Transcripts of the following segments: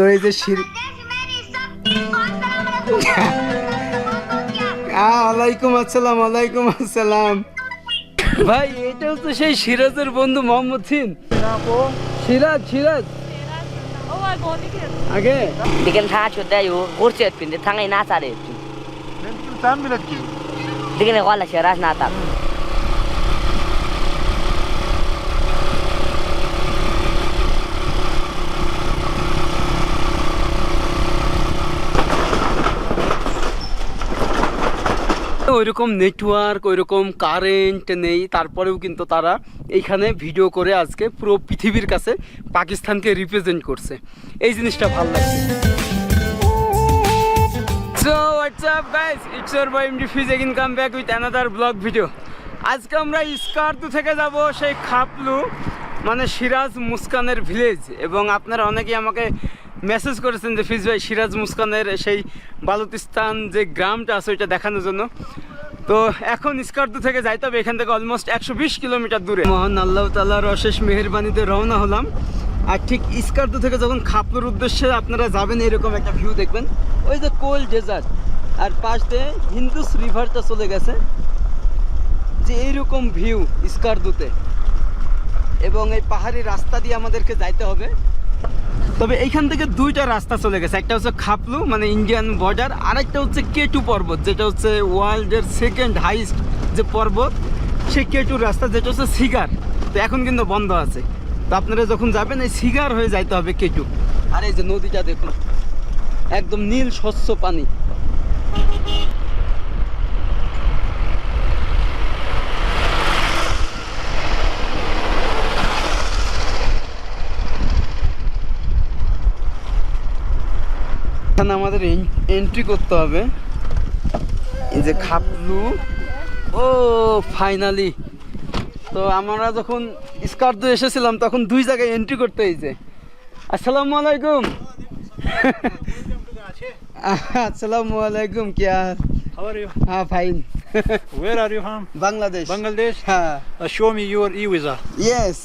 তো এই যে ওয়ালাইকুম আসসালাম ওয়ালাইকুম আসসালাম। ভাই এটা হচ্ছে সেই সিরাজের বন্ধু মোহাম্মদ সিন। সিরাজ সিরাজ। আগে। Diken tha chut da yo, urchet pin de thangai na sare. Sen millet ki. Diken wala sharas na ta. ওইরকম নেটওয়ার্ক ওইরকম কারেন্ট নেই। তারপরেও কিন্তু তারা এইখানে ভিডিও করে আজকে পুরো পৃথিবীর কাছে পাকিস্তানকে রিপ্রেজেন্ট করছে। এই জিনিসটা ভালো লাগছে। So what's up guys it's your boy MD Fiz again come back with another blog video আজকে আমরা স্কার্দু থেকে যাব, সেই খাপলু মানে সিরাজ মুস্কানের ভিলেজ এবং আপনারা অনেকেই আমাকে মেসেজ করেছেন যে ফিজ ভাই, সিরাজ মুস্কানের সেই বালুতিস্তান যে গ্রামটা আছে ওইটা দেখানোর জন্য। তো এখন স্কার্দু থেকে যাইতে হবে, এখান থেকে অলমোস্ট একশো বিশ কিলোমিটার দূরে। মহান আল্লাহ তাল্লাহর অশেষ মেহেরবানিতে রওনা হলাম। আর ঠিক স্কার্দু থেকে যখন খাপলুর উদ্দেশ্যে আপনারা যাবেন, এরকম একটা ভিউ দেখবেন। ওই যে কোল ডেজার্ট, আর পাশ দিয়ে হিন্দুস রিভারটা চলে গেছে। যে এইরকম ভিউ স্কার্দুতে এবং এই পাহাড়ি রাস্তা দিয়ে আমাদেরকে যাইতে হবে। তবে এইখান থেকে দুইটা রাস্তা চলে গেছে। একটা হচ্ছে খাপলু মানে ইন্ডিয়ান বর্ডার আরেকটা হচ্ছে কেটু পর্বত, যেটা হচ্ছে ওয়ার্ল্ডের সেকেন্ড হাইস্ট যে পর্বত সে কেটুর রাস্তা, যেটা হচ্ছে সিগার। তো এখন কিন্তু বন্ধ আছে। তো আপনারা যখন যাবেন, এই সিগার হয়ে যাইতে হবে কেটু। আর এই যে নদীটা দেখুন, একদম নীল স্বচ্ছ পানি। এখানে আমাদের এন্ট্রি করতে হবে। এই যে খাপলু। ও ফাইনালি তো আমরা যখন স্কার্দু এসেছিলাম তখন দুই জায়গায় এন্ট্রি করতে হয়েছে। আসসালামু আলাইকুম। আসসালামু আলাইকুম কিয়া How are you? হ্যাঁ fine Where are you from? Bangladesh. Bangladesh? হ্যাঁ। Uh, show me your e-visa. Yes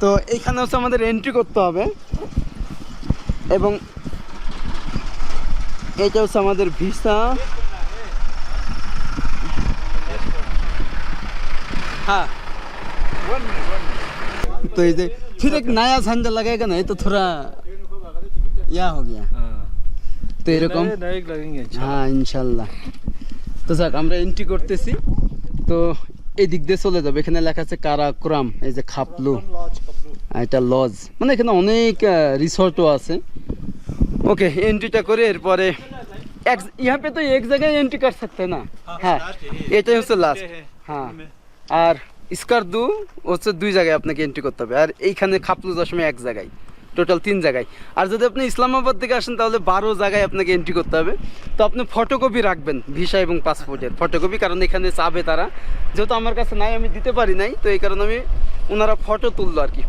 তো এইখানে হচ্ছে আমাদের এন্ট্রি করতে হবে। এবং এটা হচ্ছে আমাদের ভিসা हाँ तो ये दे- फिर एक नया झंडा लगेगा ना ये तो थोड़ा या हो गया তো এরকম नए- नए लगेंगे अच्छा। হ্যাঁ ইনশাল্লাহ তো যাক আমরা এন্ট্রি করতেছি তো এই দিক দিয়ে চলে যাবে এখানে লেখা আছে কারাক্রাম এই যে খাপলু আর এটা লজ মানে এখানে অনেক রিসর্টও আছে ওকে এন্ট্রিটা করে এরপরে এক यहाँ पे तो एक जगह एंट्री कर सकते हैं ना হ্যাঁ এটাই হচ্ছে লাস্ট হ্যাঁ আর স্কারদু হচ্ছে দুই জায়গায় আপনাকে এন্ট্রি করতে হবে আর এইখানে খাপলু দশমে এক জায়গায় টোটাল তিন জায়গায় আর যদি আপনি ইসলামাবাদ থেকে আসেন তাহলে বারো জায়গায় আপনাকে এন্ট্রি করতে হবে তো আপনি ফটোকপি রাখবেন ভিসা এবং পাসপোর্টের ফটোকপি কারণ এখানে চাবে তারা যেহেতু আমার কাছে নাই আমি দিতে পারি নাই তো এই কারণে আমি ওনারা ফটো তুললো আর কি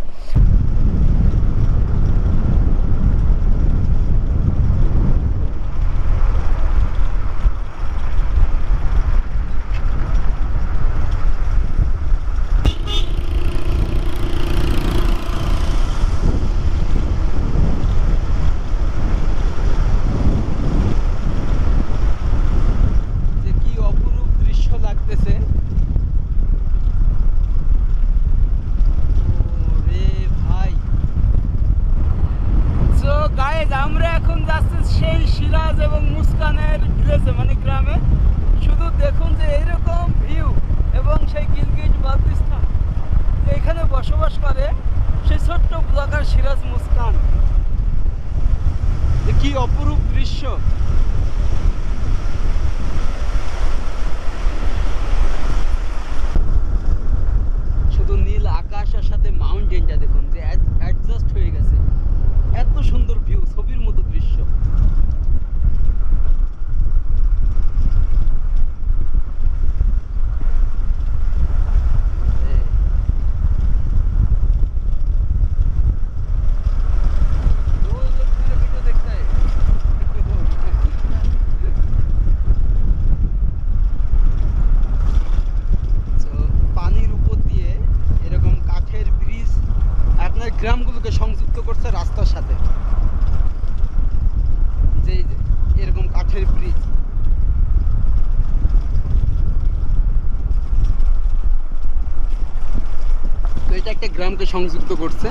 সংযুক্ত করছে।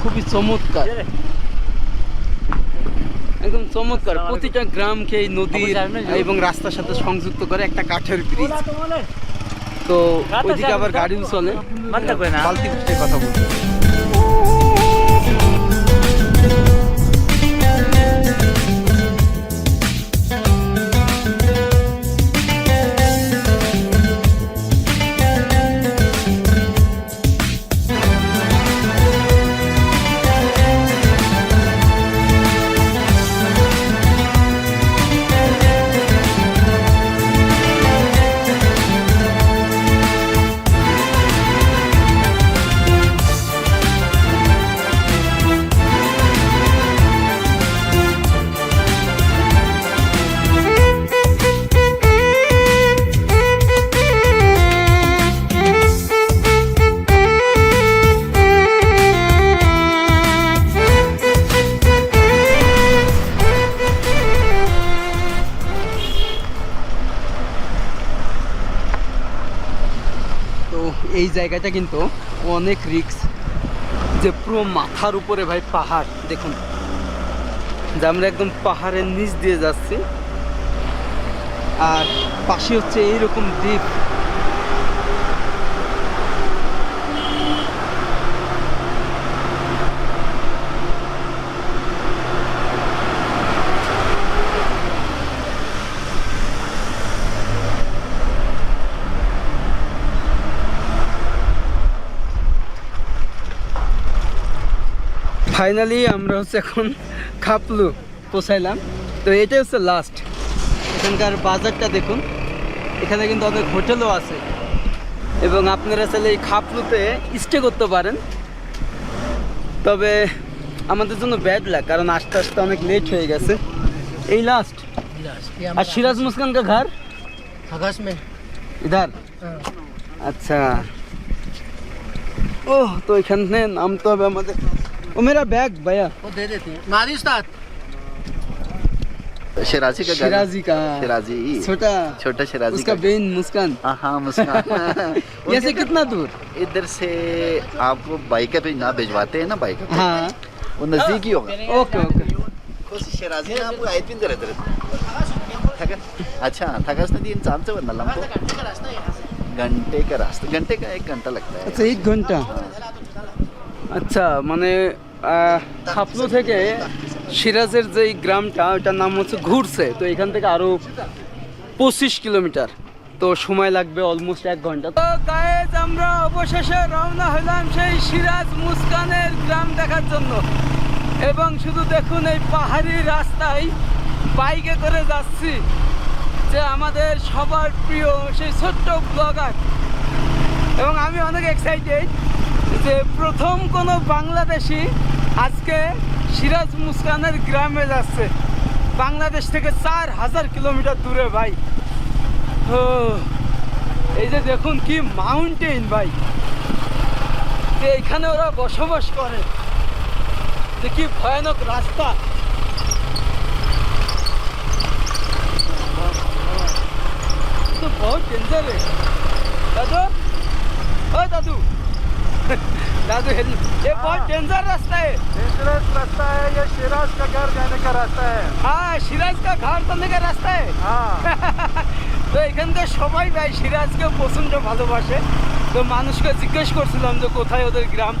খুবই চমৎকার। একদম চমৎকার। প্রতিটা গ্রামকে এই নদী এবং রাস্তার সাথে সংযুক্ত করে একটা কাঠের ব্রিজ। তো ওইদিকে আবার গাড়িও চলে। বালতি কথা বলছে। জায়গাটা কিন্তু অনেক রিক্স। যে পুরো মাথার উপরে ভাই পাহাড়, দেখুন। যে আমরা একদম পাহাড়ের নিচ দিয়ে যাচ্ছি। আর পাশে হচ্ছে এইরকম দ্বীপ। ফাইনালি আমরা হচ্ছে এখন খাপলু পৌঁছাইলাম তো এটাই হচ্ছে লাস্ট এখানকার বাজারটা দেখুন। এখানে কিন্তু অনেক হোটেলও আছে। এবং আপনারা চাইলে এই খাপলুতে স্টে করতে পারেন। তবে আমাদের জন্য ব্যাড লাগ কারণ আস্তে আস্তে অনেক লেট হয়ে গেছে। এই লাস্ট আর সিরাজ মুসকান কা ঘর? ইধার? আচ্ছা। ও তো এখানে নামতে হবে আমাদের। वो मेरा बैग भैया। वो दे देते हैं। मारी उस्ताद। शराजी का शराजी का। शराजी। छोटा। छोटा शराजी उसका बेन मुस्कान। हाँ, हाँ मुस्कान। ऐसे कितना दूर? इधर से आपको बाइक पे ना भिजवाते हैं ना बाइक हाँ। वो नज़दीक ही होगा। Okay okay. शराजी ना आपको आयत पिंजर इधर अच्छा थकास नदी इन चाम से बनना घंटे का रास्ता घंटे का एक घंटा लगता है। अच्छा एक घंटा। हाँ। আচ্ছা মানে খাপলু থেকে সিরাজের যে গ্রামটা ওটার নাম হচ্ছে ঘুরছে। তো এখান থেকে আরও পঁচিশ কিলোমিটার। তো সময় লাগবে অলমোস্ট এক ঘণ্টা। তো গায়েজ আমরা অবশেষে রওনা হলাম সেই সিরাজ মুস্কানের গ্রাম দেখার জন্য। এবং শুধু দেখুন এই পাহাড়ি রাস্তায় বাইকে করে যাচ্ছি, যে আমাদের সবার প্রিয় সেই ছোট্ট ব্লগার। এবং আমি অনেক এক্সাইটেড যে প্রথম কোনো বাংলাদেশি আজকে সিরাজ মুসকানের গ্রামে যাচ্ছে। বাংলাদেশ থেকে চার হাজার কিলোমিটার দূরে ভাই। ও, এই যে দেখুন কি মাউন্টেন ভাই। যে এখানে ওরা বসবাস করে। যে কি ভয়ানক রাস্তা। তো বহুত ডেঞ্জারে দাদু? ও দাদু? दादू दादू हेल्प ये बहुत डेंजर रास्ता है डेंजरस रास्ता है ये शिराज का घर जाने का रास्ता है हाँ সিরাজ কা ঘাট তো का রাস্তা है हाँ তো এখানকার সবাই ভাই সিরাজকে প্রচণ্ড ভালোবাসে তো মানুষকে জিজ্ঞেস করছিলাম যে কোথায় ওদের গ্রাম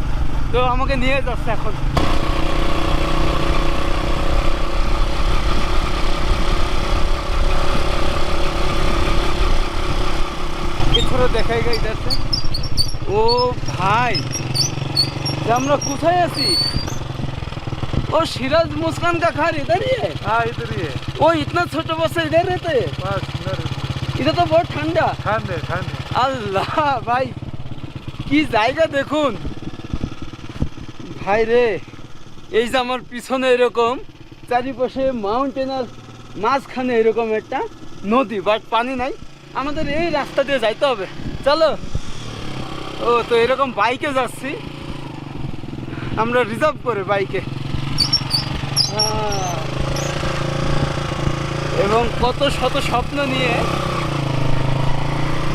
তো আমাকে নিয়ে যাচ্ছে এখন এছাড়া দেখাই গাই যাচ্ছে ও ভাই যে আমরা কোথায় আছি ও सिराज मुस्कान का घर इधर ही है हाँ इधर ही है वो इतना छोटा बच्चा इधर रहते हैं बस इधर इधर तो बहुत ठंडा ठंडे ठंडे আল্লাহ ভাই কি জায়গা দেখুন ভাই রে এই যে আমার পিছনে এরকম চারিপাশে মাউন্টেন আর মাঝখানে এরকম একটা নদী বাট পানি নাই আমাদের এই রাস্তা দিয়ে যাইতে হবে চলো ও তো এরকম বাইকে যাচ্ছি আমরা রিজার্ভ করে বাইকে এবং কত শত স্বপ্ন নিয়ে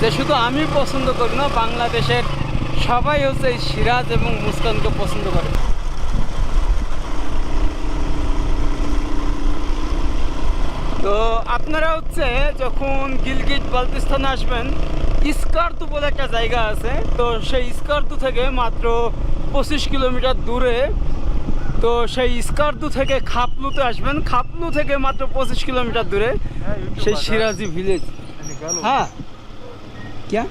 যে শুধু আমি পছন্দ করি না, বাংলাদেশের সবাই হচ্ছে এই সিরাজ এবং মুস্কানকে পছন্দ করে। তো আপনারা হচ্ছে যখন গিলগিট বালতিস্তানে আসবেন, ইস্কার্তু বলে একটা জায়গা আছে, তো সেই ইস্কার্তু থেকে মাত্র পঁচিশ কিলোমিটার দূরে তো সেই স্কার্দু থেকে খাপলুতে আসবেন। খাপলু থেকে মাত্র পঁচিশ কিলোমিটার দূরে সেই সিরাজি ভিলেজ হ্যাঁ। ক্যা?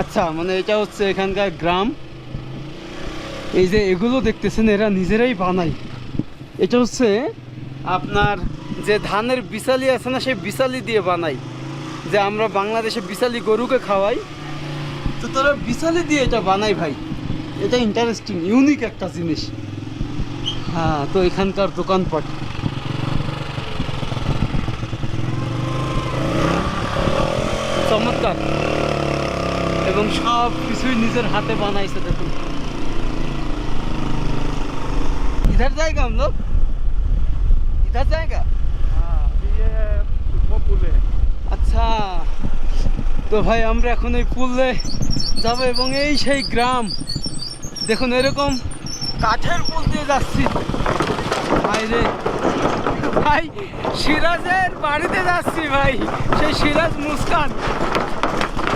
আচ্ছা মানে এটা হচ্ছে এখানকার গ্রাম। এই যে এগুলো দেখতেছেন এরা নিজেরাই বানায়। এটা হচ্ছে আপনার যে ধানের বিশালি আছে না সেই বিশালি দিয়ে বানাই যে আমরা বাংলাদেশে বিশালি গরুকে খাওয়াই তো তারা বিশালি দিয়ে এটা বানাই ভাই এটা ইন্টারেস্টিং ইউনিক একটা জিনিস হ্যাঁ তো এখানকার দোকানপাট চমৎকার এবং সব কিছুই নিজের হাতে বানাইছে দেখুন ইধার জায়গা हम लोग इधर जाएगा हाँ ये वो पुल है আচ্ছা তো ভাই আমরা এখন এই পুলে যাব এবং এই সেই গ্রাম। দেখুন, এরকম কাঠের পুল দিয়ে যাচ্ছি। ভাই রে। ভাই, সিরাজের বাড়িতে যাচ্ছি ভাই। সেই সিরাজ মুস্কান।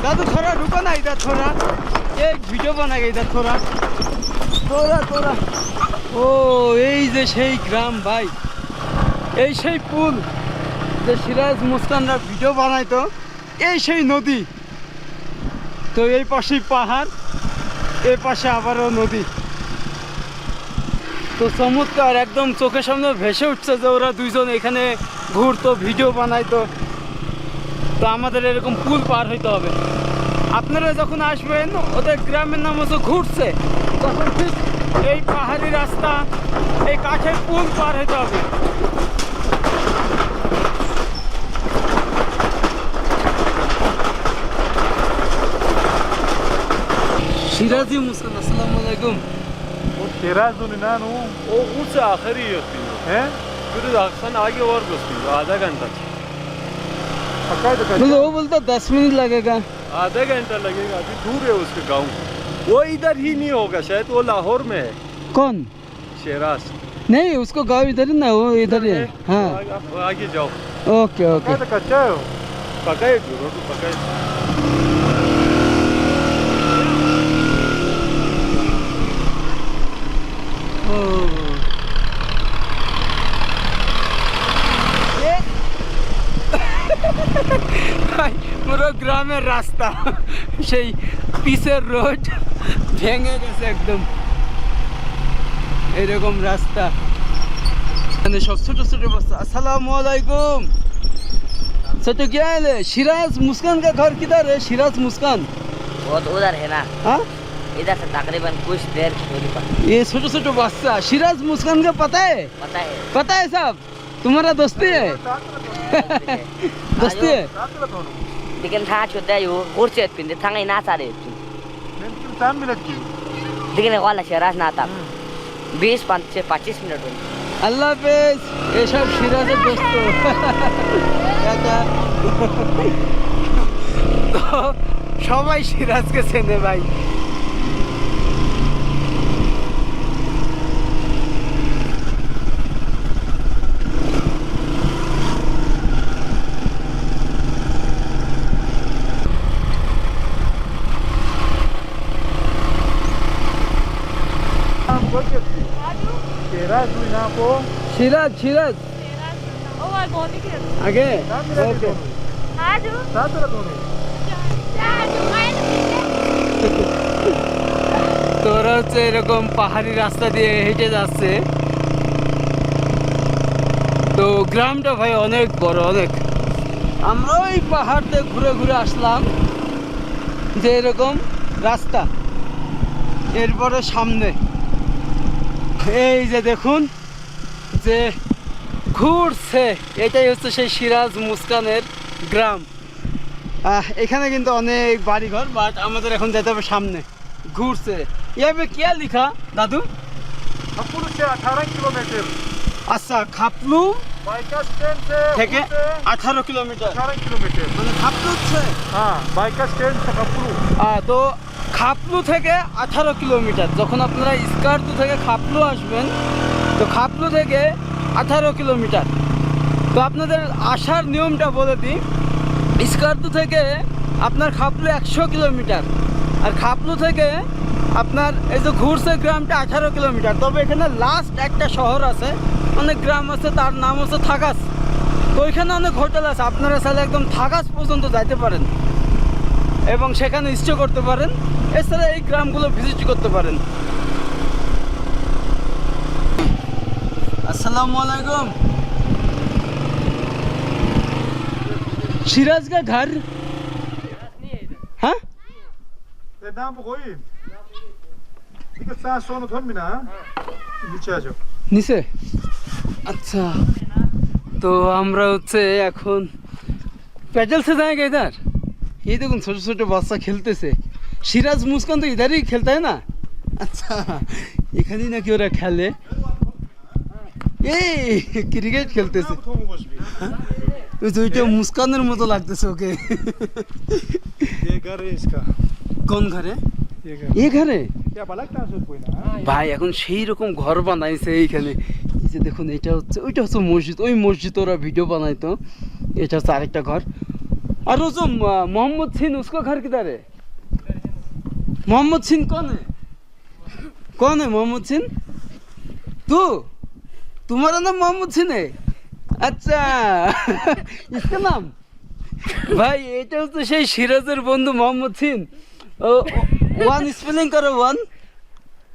দাদু, থোড়া রুকো না ইধর থোড়া। এক ভিডিও বানাগে ইধর থোড়া। তোরা তোরা ও, এই যে সেই গ্রাম ভাই। এই সেই পুল। যে সিরাজ মুস্কানরা ভিডিও বানাইতো, এই সেই নদী। তো এই পাশেই পাহাড় এই পাশে আবারও নদী। তো চমৎকার, একদম চোখের সামনে ভেসে উঠছে যে ওরা দুইজন এখানে ঘুরতো, ভিডিও বানাইতো। তো আমাদের এরকম পুল পার হইতে হবে। আপনারা যখন আসবেন, ওদের গ্রামের নাম হচ্ছে ঘুরছে। তখন এই পাহাড়ি রাস্তা, এই কাঠের পুল পার হইতে হবে। شیرازی موسن السلام علیکم او شیرازون نه نو او اوس آخری یختی ها ګور اکسن آگے اور گستی आधा घंटा मतलब वो बोलता दस मिनट लगेगा आधा घंटा लगेगा अभी दूर है उसके गाँव वो इधर ही नहीं होगा शायद वो लाहौर में है कौन शेराज नहीं उसको गाँव इधर ही ना वो इधर है हाँ आगे जाओ ओके ओके पकाए पकाए গ্রামের রাস্তা সেই পিসের রোড ভেঙে গেছে একদম এরকম রাস্তা এখানে সব ছোট ছোট বস্তা আসসালামু আলাইকুম ছোট क्या है सिराज मुस्कान का घर किधर है सिराज मुस्कान वो तो उधर है ना हाँ इधर से तकरीबन कुछ देर की दूरी पर ये छोटे छोटे बच्चा सिराज मुस्कान का पता है पता है पता है साहब तुम्हारा दोस्ती है दोस्ती है দেখেন থাঙা ছোটা ইউ ঘুরছে পিনতে থাঙাই না চারে দেখেন কল আছে রাজ না তাপ বিশ মিনিট হল আল্লাহ পেস এসব সিরাজে ব্যস্ত সবাই সিরাজকে চেনে ভাই। Siraj Siraj Oh, I got it here. আগে नाम मिला ওকে दोनों Raju, रात्र दोनों Raju, why তো ওরা হচ্ছে এরকম পাহাড়ি রাস্তা দিয়ে হেঁটে যাচ্ছে তো গ্রামটা ভাই অনেক বড় অনেক আমরা ওই পাহাড়তে ঘুরে ঘুরে আসলাম যে এরকম রাস্তা এরপরে সামনে এই যে দেখুন যে ঘুরছে এটাই হচ্ছে সেই সিরাজ মুস্কানের গ্রাম। এখানে কিন্তু অনেক বাড়িঘর বাট আমাদের এখন যেতে হবে সামনে। ঘুরছে। এভাবে কে লিখা দাদু? খাপলু কিলোমিটার। আচ্ছা বাইকার থেকে আঠারো কিলোমিটার। কিলোমিটার। মানে খাপলু হচ্ছে? হ্যাঁ বাইকার তো খাপলু থেকে আঠারো কিলোমিটার। যখন আপনারা স্কার্দু থেকে খাপলু আসবেন, তো খাপলু থেকে আঠারো কিলোমিটার। তো আপনাদের আসার নিয়মটা বলে দিই। স্কার্দু থেকে আপনার খাপলু একশো কিলোমিটার আর খাপলু থেকে আপনার এই যে ঘুরছে গ্রামটা আঠারো কিলোমিটার। তবে এখানে লাস্ট একটা শহর আছে, অনেক গ্রাম আছে, তার নাম হচ্ছে থাকাস তো ওইখানে অনেক হোটেল আছে, আপনারা চাইলে একদম থাকাস পর্যন্ত যাইতে পারেন। এবং সেখানে স্টে করতে পারেন এছাড়া এই গ্রামগুলো ভিজিট করতে পারেন আসসালামু আলাইকুম সিরাজ का घर हाँ ये नाम कोई ठीक है सांस सोनो थोन बिना नीचे आ जाओ নিচে আচ্ছা তো আমরা হচ্ছে এখন প্যাডেল से जाएंगे এই দেখুন ছোট ছোট বাচ্চা খেলতেছে। সিরাজ মুসকান তো ইধারেই খেলতে হয় না? আচ্ছা এখানেই নাকি ওরা খেলে। এই ক্রিকেট খেলতেছে। হ্যাঁ? ওইটা মুস্কানের মতো লাগতেছে ওকে। কোন ঘরে? এ ঘরে। ভাই এখন সেই রকম ঘর বানাইছে এইখানে। এই যে দেখুন এটা হচ্ছে ওইটা হচ্ছে মসজিদ। ওই মসজিদ ওরা ভিডিও বানাইতো। এটা হচ্ছে আরেকটা ঘর। আর ও जो म- मोहम्मद सिंह उसका घर किधर है मोहम्मद सिंह कौन है कौन है मोहम्मद सिंह तू तुम्हारा नाम मोहम्मद सिंह है अच्छा इसका नाम ভাই এটা হচ্ছে সেই সিরাজের বন্ধু মোহাম্মদ সিন ও ওয়ান স্পেলিং করো ওয়ান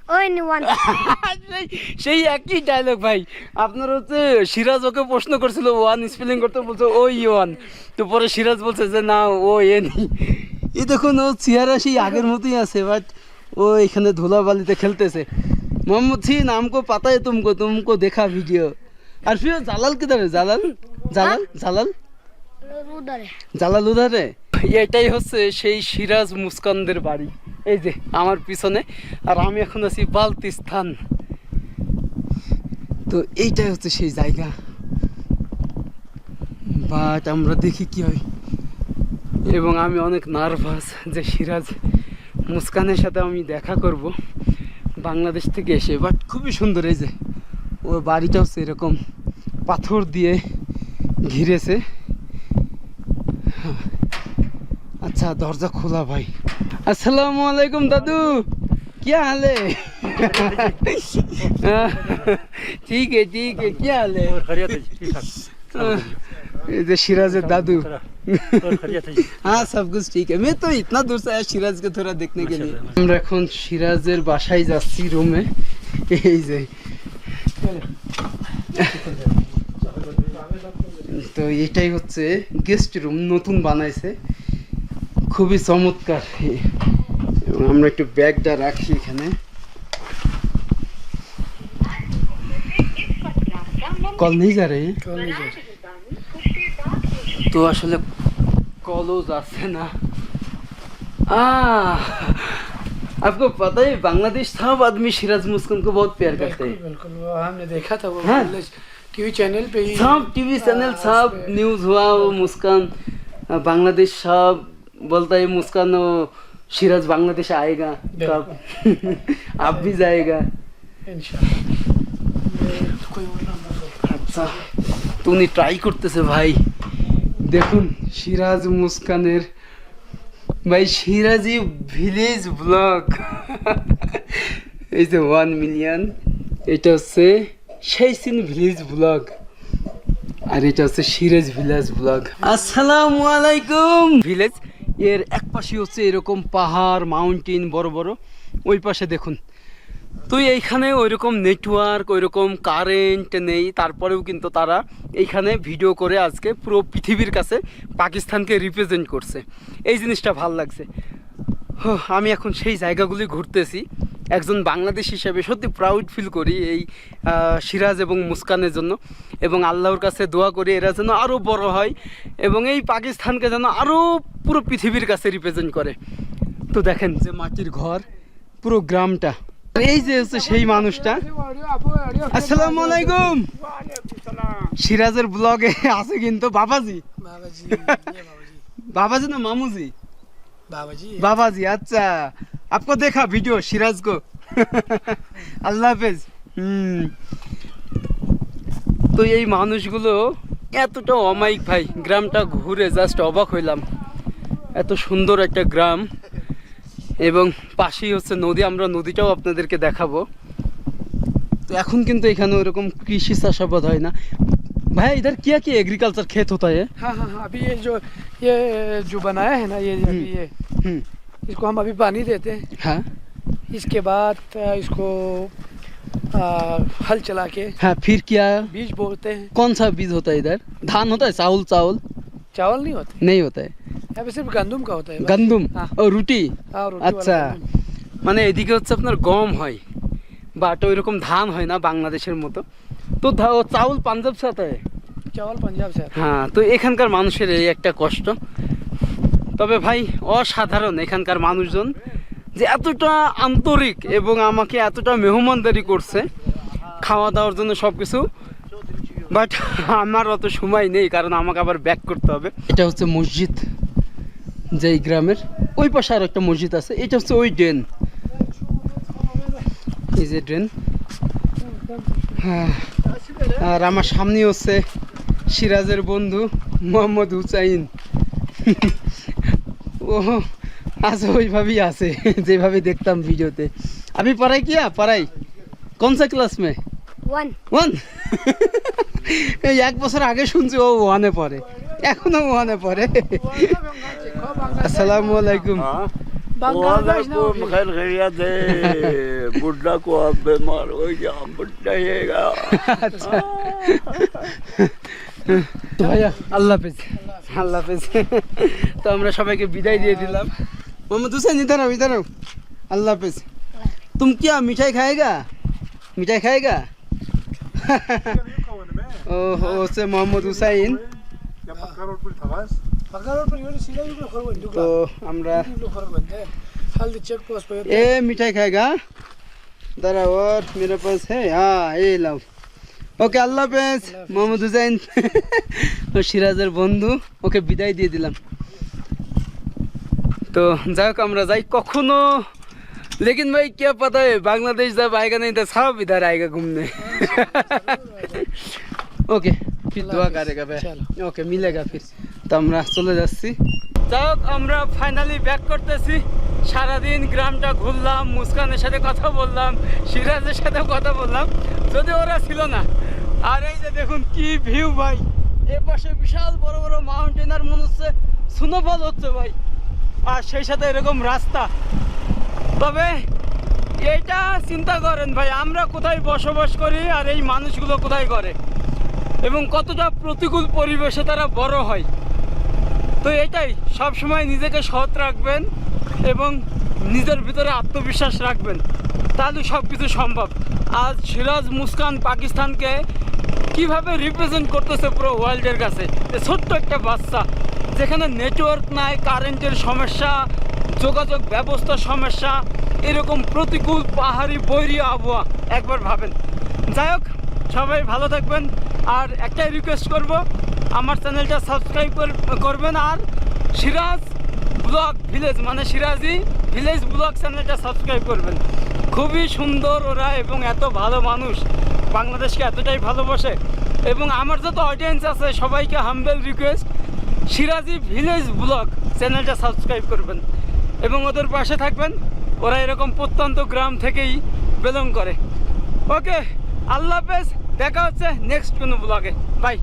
সেই একই ডায়লগ ভাই। আপনার হচ্ছে সিরাজ ওকে প্রশ্ন করছিল ওয়ান স্পেলিং করতে বলছে ও ওয়ান তো পরে সিরাজ বলছে যে না ও এ নি এ দেখুন ও চেহারা সেই আগের মতোই আছে বাট ও এখানে ধুলাবালিতে খেলতেছে। মোহাম্মদ সি নামকো পাতায় তুমকো তুমকো দেখা ভিডিও আর ফির জালাল কিধারে? জালাল? জালাল? জালাল? জালাল উধারে? এটাই হচ্ছে সেই সিরাজ মুস্কানদের বাড়ি। এই যে, আমার পিছনে, আর আমি এখন আছি বালতিস্থান। তো এইটাই হচ্ছে সেই জায়গা। বাট আমরা দেখি কি হয়। এবং আমি অনেক নার্ভাস যে সিরাজ মুস্কানের সাথে আমি দেখা করব বাংলাদেশ থেকে এসে। বাট খুবই সুন্দর এই যে, ও বাড়িটা হচ্ছে এরকম পাথর দিয়ে ঘিরেছে। আচ্ছা দরজা খোলা ভাই। अस्सलाम वालेकुम दादू क्या हाल है ठीक है ठीक है क्या हाल है ये सिराज दादू हाँ सब कुछ ठीक है मैं तो इतना दूर से आया सिराज को थोड़ा देखने के लिए আমরা এখন সিরাজের বাসায় যাচ্ছি রুমে এই যে তো এটাই হচ্ছে গেস্ট রুম নতুন বানাইছে খুবই চমৎকার এবং আমরা একটু ব্যাগটা রাখি এখানে কল নেই যা রে তো আসলে কলও যাচ্ছে না आह, आपको पता है बांग्लादेश सब आदमी सिराज मुस्कान को बहुत प्यार करते हैं बिल्कुल वो हमने देखा था वो हाँ। टीवी चैनल पे ही सब टीवी चैनल सब न्यूज हुआ वो मुस्कान अ, बांग्लादेश सब बोलता है मुस्कान वो सिराज बांग्लादेश आएगा कब आप भी जाएगा আচ্ছা তো উনি ট্রাই করতেছে ভাই দেখুন সিরাজ মুস্কানের ভাই সিরাজি ভিলেজ ব্লগ এই যে ওয়ান মিলিয়ন এটা হচ্ছে সেইসিন ভিলেজ ব্লগ আর এটা হচ্ছে সিরাজ ভিলেজ ব্লগ আসসালামু আলাইকুম ভিলেজ এর এক পাশে হচ্ছে এরকম পাহাড় মাউন্টেন বড় বড়। ওই পাশে দেখুন। তো এইখানে ওইরকম নেটওয়ার্ক ওইরকম কারেন্ট নেই। তারপরেও কিন্তু তারা এইখানে ভিডিও করে আজকে পুরো পৃথিবীর কাছে পাকিস্তানকে রিপ্রেজেন্ট করছে। এই জিনিসটা ভালো লাগছে। আমি এখন সেই জায়গাগুলি ঘুরতেছি। একজন বাংলাদেশ হিসেবে সত্যি প্রাউড ফিল করি এই সিরাজ এবং মুস্কানের জন্য। এবং আল্লাহর কাছে দোয়া করি এরা যেন আরও বড় হয় এবং এই পাকিস্তানকে যেন আরও পুরো পৃথিবীর কাছে রিপ্রেজেন্ট করে। তো দেখেন যে মাটির ঘর পুরো গ্রামটা। এই যে হচ্ছে সেই মানুষটা। আসসালামু আলাইকুম। সিরাজের ব্লগে আছে কিন্তু বাবাজি। বাবাজি না মামুজি? বাবাজি। আচ্ছা। আপকো দেখা ভিডিও সিরাজ কো আল্লাহ হাফেজ। তো এই মানুষগুলো এতটা অমায়িক ভাই গ্রামটা ঘুরে জাস্ট অবাক হইলাম। এত সুন্দর একটা গ্রাম এবং পাশেই হচ্ছে নদী আমরা নদীটাও আপনাদেরকে দেখাবো তো এখন কিন্তু এখানে ওরকম কৃষি চাষাবাদ হয় না ভাই इधर क्या क्या एग्रीकल्चर खेत होता है हाँ हाँ हाँ अभी ये जो ये जो बनाया है ना ये अभी ये हम्म, इसको हम अभी पानी देते हैं हाँ इसके बाद अ, इसको अ, हल चला के हाँ फिर क्या बीज बोते हैं कौन सा बीज होता है इधर धान होता है चावल चावल चावल नहीं होते नहीं होता है এবার গন্দুম গন্দুম? ও রুটি? আচ্ছা। মানে এদিকে হচ্ছে আপনার গম হয় বাট তো এরকম ধান হয় না বাংলাদেশের মতো। তো চাউল পাঞ্জাব সাথে? চাউল পাঞ্জাব হ্যাঁ তো এখানকার মানুষের এই একটা কষ্ট। তবে ভাই অসাধারণ এখানকার মানুষজন যে এতটা আন্তরিক এবং আমাকে এতটা মেহমানদারি করছে খাওয়া দাওয়ার জন্য সব কিছু বাট আমার অত সময় নেই কারণ আমাকে আবার ব্যাক করতে হবে। এটা হচ্ছে মসজিদ। যেই গ্রামের ওই পাশে আর একটা মসজিদ আছে এটা হচ্ছে ওই ড্রেন। এই যে ড্রেন। হ্যাঁ আর আমার সামনে হচ্ছে সিরাজের বন্ধু মোহাম্মদ হুসাইন। ও আজ ওইভাবেই আছে যেভাবে দেখতাম ভিডিওতে। আমি পড়াই কিয়া পড়াই। কোন সা ক্লাস মে. ওয়ান এই এক বছর আগে শুনছি ও ওয়ানে পড়ে এখনও ওয়ানে পড়ে। আসসালামু আলাইকুম बांग्लादेश ना वालेकुम खैर खैरियत है बुड्ढा को अब बीमार हो गया बुड्ढा रहेगा আচ্ছা তো ভাইয়া আল্লাহ হাফেজ আল্লাহ হাফেজ তো আমরা সবাইকে বিদায় দিয়ে দিলাম মোহাম্মদ হুসেন ইধার आओ इधर आओ अल्लाह हाफिज तुम क्या मिठाई खाएगा मिठाई खाएगा ओहो से मोहम्मद হুসাইন या पक्का रोड पर थकास पक्का रोड पर ये सीधा ही खबर बन তো আমরা खबर बनते हैं हल्द चेक पोस्ट पे ए मिठाई खाएगा दारा और मेरे पास है हाँ ये लाओ ওকে আল্লাহ হাফেজ মোহাম্মদ হুসাইন ও সিরাজের বন্ধু ওকে বিদায় দিয়ে দিলাম তো যাই হোক আমরা যাই কখনো लेकिन भाई क्या पता है बांग्लादेश जब आएगा नहीं तो सब इधर आएगा घूमने ওকে ফির দোয়া করেগা ভাই চলো। ওকে মিলেগা ফির তো আমরা চলে যাচ্ছি। যাই আমরা ফাইনালি ব্যাক করতেছি। সারাদিন গ্রামটা ঘুরলাম, মুস্কানের সাথে কথা বললাম, সিরাজের সাথে কথা বললাম যদি ওরা ছিল না। আর এই যে দেখুন, কি ভিউ ভাই। এ পাশে বিশাল বড় বড় মাউন্টেন আর মনে হচ্ছে স্নোফল হচ্ছে ভাই। আর সেই সাথে এরকম রাস্তা। তবে এইটা চিন্তা করেন ভাই, আমরা কোথায় বসবাস করি আর এই মানুষগুলো কোথায় করে? এবং কতটা প্রতিকূল পরিবেশে তারা বড় হয়। তো এটাই সব সময় নিজেকে সৎ রাখবেন এবং নিজের ভিতরে আত্মবিশ্বাস রাখবেন। তাহলে সব কিছু সম্ভব। আজ সিরাজ মুস্কান পাকিস্তানকে কীভাবে রিপ্রেজেন্ট করতেছে পুরো ওয়ার্ল্ডের কাছে? ছোট্ট একটা বাচ্চা, যেখানে নেটওয়ার্ক নাই কারেন্টের সমস্যা, যোগাযোগ ব্যবস্থা সমস্যা, এরকম প্রতিকূল পাহাড়ি বৈরী আবহাওয়া। একবার ভাবেন। যাই হোক, সবাই ভালো থাকবেন। আর একটাই রিকোয়েস্ট করব আমার চ্যানেলটা সাবস্ক্রাইব করবেন আর সিরাজ ব্লগ ভিলেজ মানে সিরাজি ভিলেজ ব্লগ চ্যানেলটা সাবস্ক্রাইব করবেন। খুবই সুন্দর ওরা এবং এত ভালো মানুষ, বাংলাদেশকে এতটাই ভালোবাসে। এবং আমার যত অডিয়েন্স আছে, সবাইকে humble request Siraji village blog চ্যানেলটা সাবস্ক্রাইব করবেন। এবং ওদের পাশে থাকবেন, ওরা এরকম প্রত্যন্ত গ্রাম থেকেই বিলং করে। ওকে আল্লাহ হাফেজ, দেখা হচ্ছে নেক্সট কোনো ব্লগে বাই